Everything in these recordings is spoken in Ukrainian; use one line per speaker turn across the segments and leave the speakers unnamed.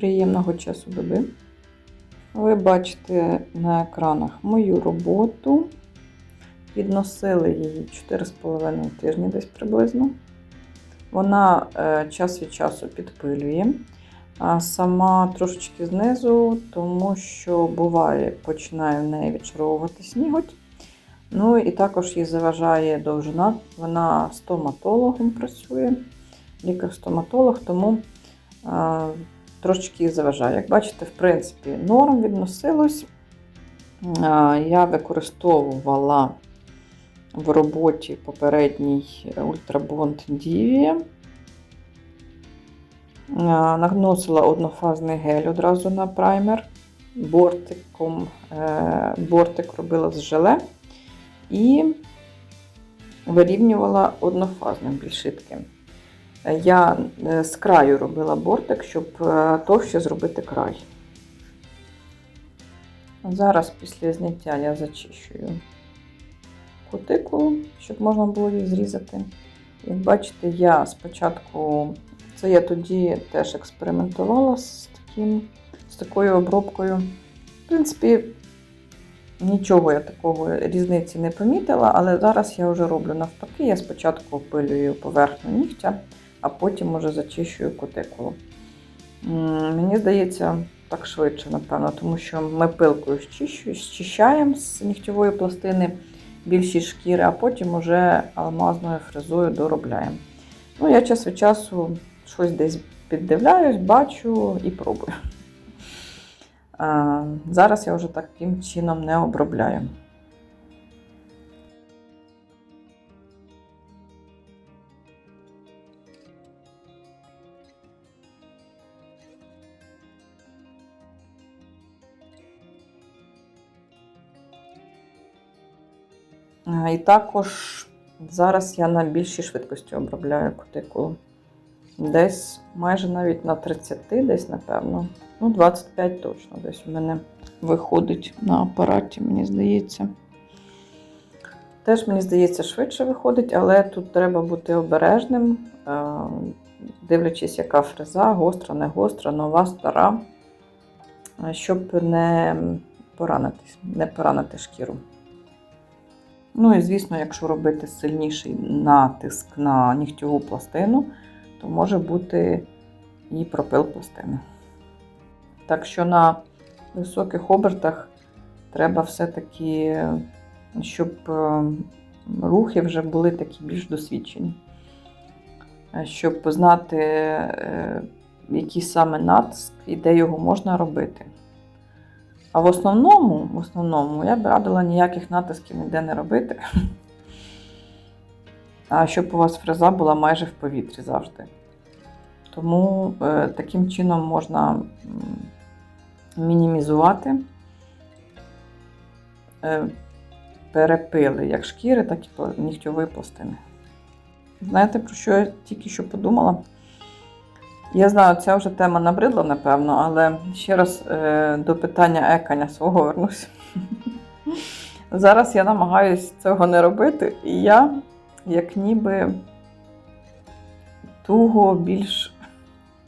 приємного часу доби. Ви бачите на екранах мою роботу. Відносили її 4,5 тижні десь приблизно. Вона е, час від часу підпилює, а сама трошечки знизу, тому що буває, починає в неї відчаровувати сніготь. Ну і також їй заважає довжина. Вона стоматологом працює, лікар-стоматолог, тому а, трошечки заважає. Як бачите, в принципі, норм відносилось. Я використовувала в роботі попередній ультрабонд Діві. Наносила однофазний гель одразу на праймер. Бортиком, е, бортик робила з желе і вирівнювала однофазним більшитки. Я е, з краю робила бортик, щоб е, товще зробити край. Зараз після зняття я зачищую кутикулу, щоб можна було її зрізати. Як бачите, я спочатку, це я тоді теж експериментувала з, таким, з такою обробкою. В принципі, нічого я такого різниці не помітила, але зараз я вже роблю навпаки. Я спочатку опилюю поверхню нігтя, а потім уже зачищую кутикулу. Мені здається, так швидше, напевно, тому що ми пилкою щищаємо з нігтєвої пластини більші шкіри, а потім уже алмазною фрезою доробляємо. Ну, я час від часу щось десь піддивляюсь, бачу і пробую. Зараз я вже таким чином не обробляю. І також зараз я на більшій швидкості обробляю кутикулу. Десь майже навіть на 30, десь, напевно. Ну, 25 точно десь у мене виходить на апараті, мені здається. Теж, мені здається, швидше виходить, але тут треба бути обережним, е, дивлячись, яка фреза, гостра, не гостра, нова, стара, е, щоб не поранитись, не поранити шкіру. Ну і звісно, якщо робити сильніший натиск на нігтєву пластину, то може бути і пропил пластини. Так що на високих обертах треба все-таки, щоб е, рухи вже були такі більш досвідчені, Е, щоб знати, е, який саме натиск і де його можна робити. А в основному, в основному я б радила ніяких натисків ніде не робити. А щоб у вас фреза була майже в повітрі завжди. Тому е, таким чином можна мінімізувати е, перепили як шкіри, так і нігтьової пластини. Знаєте, про що я тільки що подумала? Я знаю, ця вже тема набридла, напевно, але ще раз е, до питання екання свого вернусь. Зараз я намагаюся цього не робити, і я, як ніби туго більш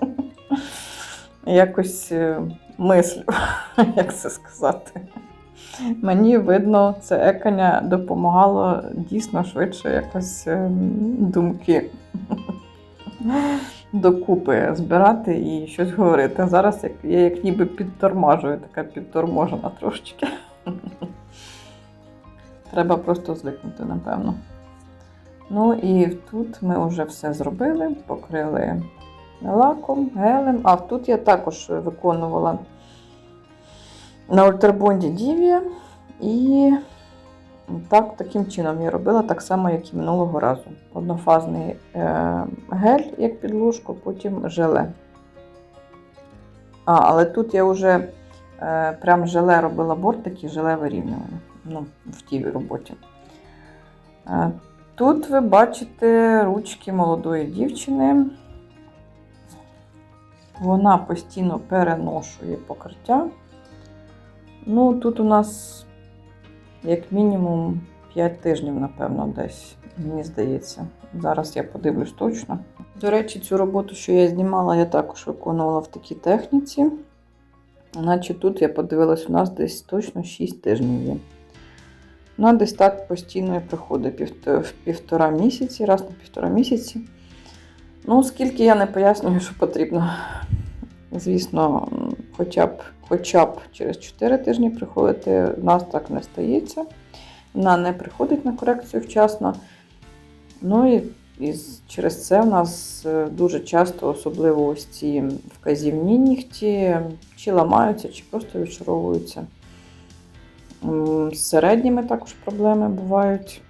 якось е, мислю, як це сказати. Мені видно, це екання допомагало дійсно швидше якось е, думки докупи збирати і щось говорити. А зараз як, я як ніби підтормажую, така підторможена трошечки. Треба просто звикнути, напевно. Ну і тут ми вже все зробили, покрили лаком, гелем. А тут я також виконувала на ультрабонді Дівія. І так, таким чином я робила так само, як і минулого разу. Однофазний е, гель, як підложку, потім желе. А, але тут я вже е, прям желе робила бортики, желе вирівнювання ну, в тій роботі. Е, тут ви бачите ручки молодої дівчини. Вона постійно переношує покриття. Ну, тут у нас як мінімум 5 тижнів, напевно, десь мені здається. Зараз я подивлюсь точно. До речі, цю роботу, що я знімала, я також виконувала в такій техніці. Наче тут я подивилась, у нас десь точно 6 тижнів є. Вона десь так постійно і приходить в півтора місяці, раз на півтора місяці. Ну, скільки я не пояснюю, що потрібно. Звісно, хоча б, хоча б через 4 тижні приходити, у нас так не стається. Вона не приходить на корекцію вчасно. Ну і, і через це в нас е, дуже часто, особливо ось ці вказівні нігті, чи ламаються, чи просто відшаровуються. З середніми також проблеми бувають.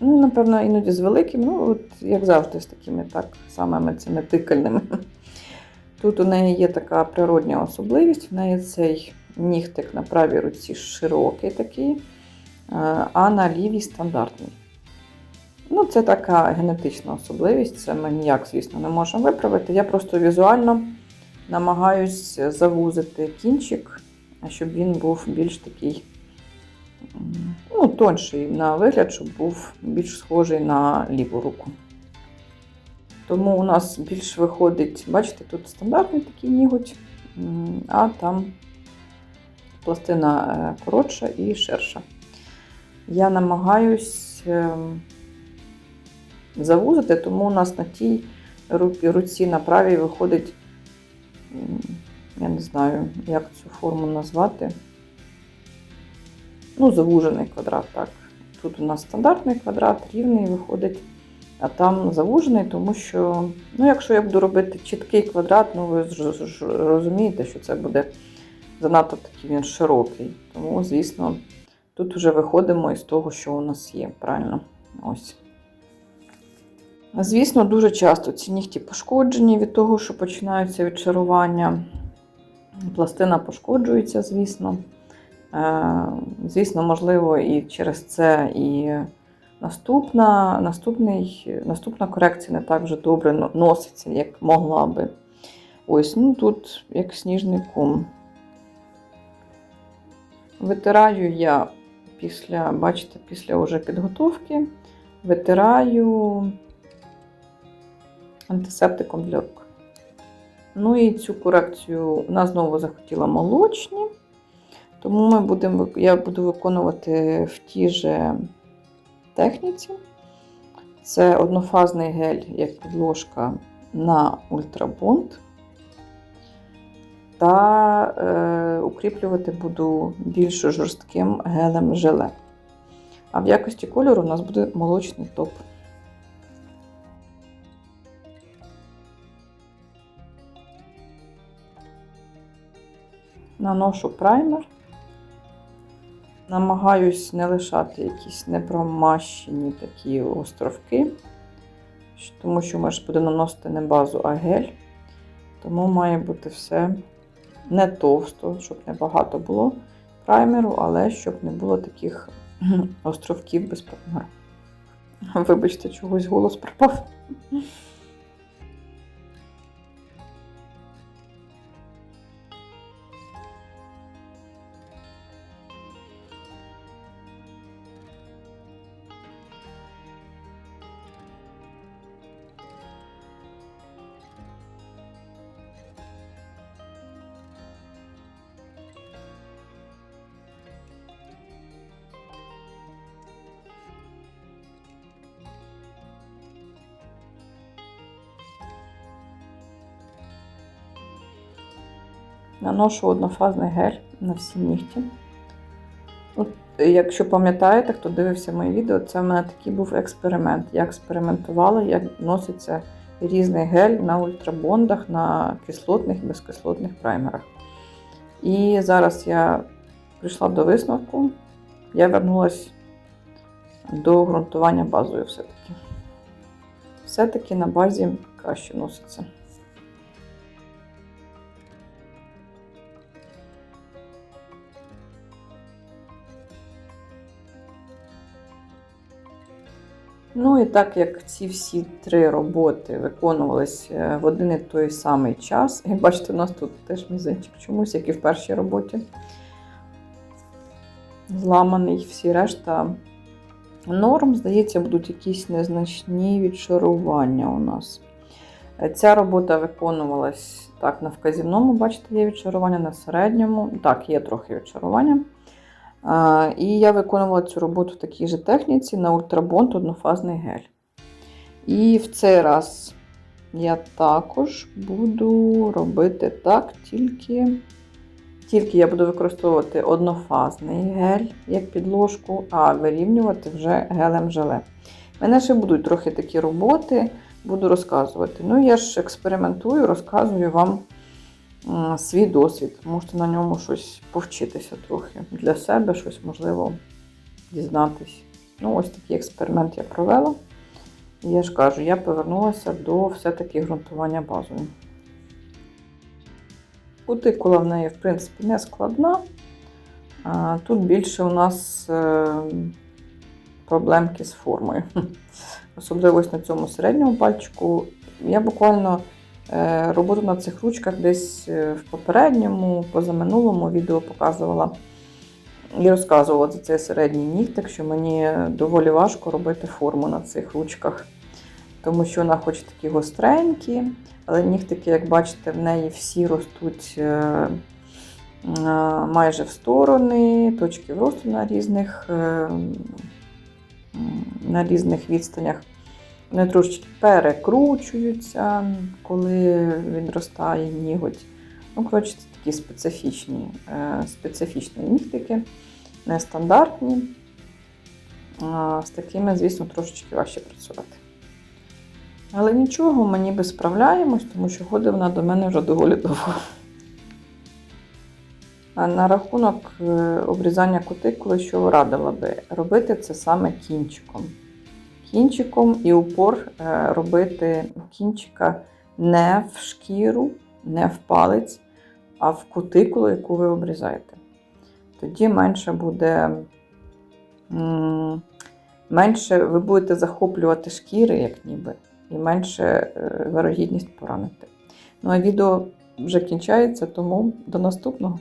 Ну, напевно, іноді з великим, ну, от, як завжди, з такими так самими цими тикальними. Тут у неї є така природня особливість, в неї цей нігтик на правій руці широкий такий, е, а на лівій стандартний. Ну, це така генетична особливість, це ми ніяк, звісно, не можемо виправити. Я просто візуально намагаюсь завузити кінчик, щоб він був більш такий ну, тонший на вигляд, щоб був більш схожий на ліву руку. Тому у нас більш виходить, бачите, тут стандартний такий ніготь, а там пластина е, коротша і ширша. Я намагаюсь ем, завузити, тому у нас на тій ру- руці на правій виходить, я не знаю, як цю форму назвати. Ну, завужений квадрат, так. Тут у нас стандартний квадрат, рівний виходить, а там завужений, тому що, ну, якщо я буду робити чіткий квадрат, ну ви ж- розумієте, що це буде занадто такий він широкий. Тому, звісно, тут вже виходимо із того, що у нас є. Правильно? Ось. Звісно, дуже часто ці нігті пошкоджені від того, що починаються відчарування. Пластина пошкоджується, звісно. Е, Звісно, можливо, і через це і наступна, наступний, наступна корекція не так вже добре носиться, як могла би. Ось, ну тут як сніжний кум. Витираю я після, бачите, після уже підготовки, витираю антисептиком для рук. Ну і цю корекцію вона знову захотіла молочні. Тому ми будемо, я буду виконувати в тій же техніці. Це однофазний гель як підложка на ультрабонд. Та е, укріплювати буду більш жорстким гелем желе. А в якості кольору у нас буде молочний топ. Наношу праймер. Намагаюсь не лишати якісь непромащені такі островки, тому що ми ж будемо наносити не базу, а гель. Тому має бути все не товсто, щоб не багато було праймеру, але щоб не було таких островків без праймеру. Вибачте, чогось голос пропав. Наношу однофазний гель на всі нігті. От, якщо пам'ятаєте, хто дивився моє відео, це в мене такий був експеримент. Я експериментувала, як носиться різний гель на ультрабондах, на кислотних і безкислотних праймерах. І зараз я прийшла до висновку, я вернулася до ґрунтування базою все-таки. Все-таки на базі краще носиться. Ну і так як ці всі три роботи виконувалися в один і той самий час, як бачите, у нас тут теж мізинчик чомусь, як і в першій роботі. Зламаний, всі решта Норм, здається, будуть якісь незначні відшарування у нас. Е, Ця робота виконувалась так на вказівному, бачите, є відшарування, на середньому. Так, є трохи відшарування. І я виконувала цю роботу в такій же техніці на ультрабонд однофазний гель. І в цей раз я також буду робити так, тільки, тільки я буду використовувати однофазний гель як підложку, а вирівнювати вже гелем желе. Мене ще будуть трохи такі роботи, буду розказувати. Ну, я ж експериментую, розказую вам свій досвід. Можете на ньому щось повчитися трохи для себе, щось можливо дізнатись. Ну, ось такий експеримент я провела. І я ж кажу, я повернулася до все-таки ґрунтування базою. Кутикула в неї, в принципі, не складна. Тут більше у нас е, проблемки з формою. Особливо ось на цьому середньому пальчику. Я буквально роботу на цих ручках десь е, в попередньому, позаминулому відео показувала і розказувала за цей середній нігтик, що мені доволі важко робити форму на цих ручках, тому що вона хоч такі гостренькі, але нігтики, як бачите, в неї всі ростуть е, е, майже в сторони, точки росту на різних, е, на різних відстанях. Вони трошечки перекручуються, коли відростає ніготь. Ну, коротше, це такі специфічні, е, специфічні нігтики, нестандартні. З такими, звісно, трошечки важче працювати. Але нічого, ми ніби справляємось, тому що ходить вона до мене вже доволі довго. На рахунок е, обрізання кутикули, що радила би, робити це саме кінчиком. Кінчиком і упор е, робити кінчика не в шкіру, не в палець, а в кутикулу, яку ви обрізаєте. Тоді менше буде. Менше ви будете захоплювати шкіри, як ніби, і менше е, вирогідність поранити. Ну а відео вже кінчається, тому до наступного.